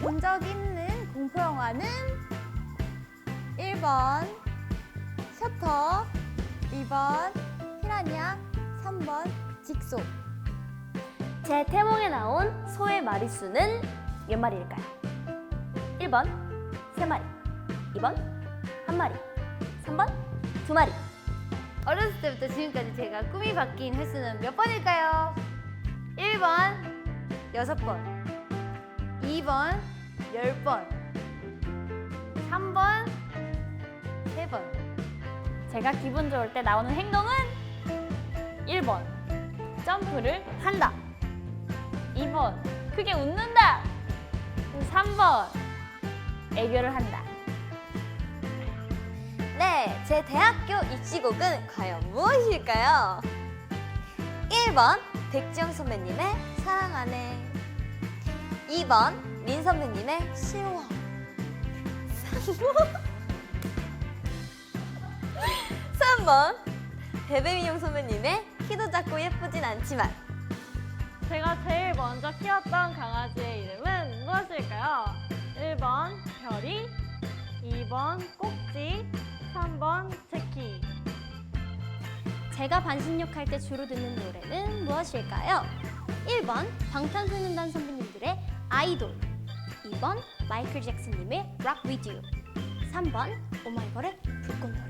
본 적 있는 공포 영화는 1번 셔터, 2번 피라냐, 3번 직소. 제 태몽에 나온 소의 마리수는 몇 마리일까요? 1번 3마리 2번 1마리 3번 2마리 어렸을 때부터 지금까지 제가 꿈이 바뀐 횟수는 몇 번일까요? 1번 6번 2번 10번 3번 3번. 제가 기분 좋을 때 나오는 행동은 1번 점프를 한다. 2번 크게 웃는다. 3번 애교를 한다. 네, 제 대학교 입시곡은 과연 무엇일까요? 1번 백지영 선배님의 사랑하네 2번 린 선배님의 3번 3번 베베미용 선배님의 키도 작고 예쁘진 않지만 제가 제일 먼저 키웠던 강아지의 이름은 무엇일까요? 1번 별이 2번 꼭지 3번 제키 제가 반신욕할 때 주로 듣는 노래는 무엇일까요? 1번 방탄소년단 선배님들의 아이돌. 2번 마이클 잭슨님의 With You. 3번 오마이걸의 불꽃놀이